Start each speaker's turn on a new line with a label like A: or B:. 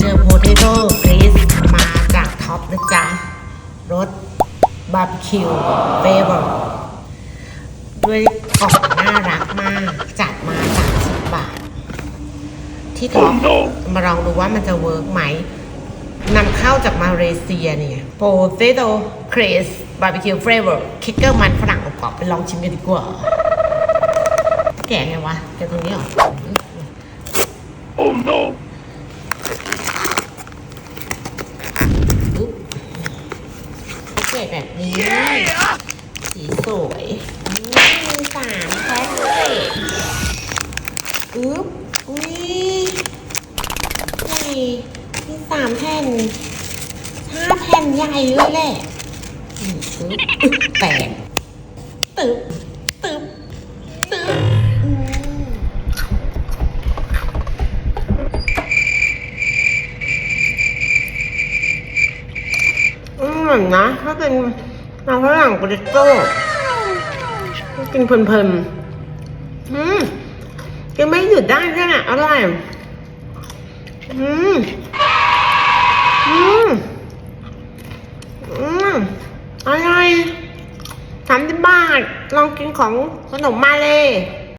A: เจอโพเทโต้คริสมาจากท็อปนะจ๊ะรสบาร์บีคิวเฟเวอร์ด้วยกล่องน่ารักมาก จัดมา30บาท ที่ท็อปมาลองดูว่ามันจะเวิร์กไหมนำเข้าจากมาเลเซียเนี่ยโพเตโต้คริสบาร์บีคิวเฟเวอร์คิกเกอร์มันฝรั่งอบกรอบไปลองชิมกันดีกว่า แกะไงวะแกะตรงนี้เหรอ
B: Oh no!
A: ปึ๊บแกะแบบนี้ สีสวยมีสามแพ็คเลยอึ๊บอุ้ยนี่มีสามแผ่นห้าแผ่นใหญ่เลยแหละอึ๊บแตกตึ๊บ อืมนะถ้าเป็นน้ำฝรั่งโปเตโต้กินเพลินๆอืมกินไม่หยุดได้ใช่ไหมอร่อยอืมอืมอืมอร่อยสามสิบบาทลองกินของขนมมาเลย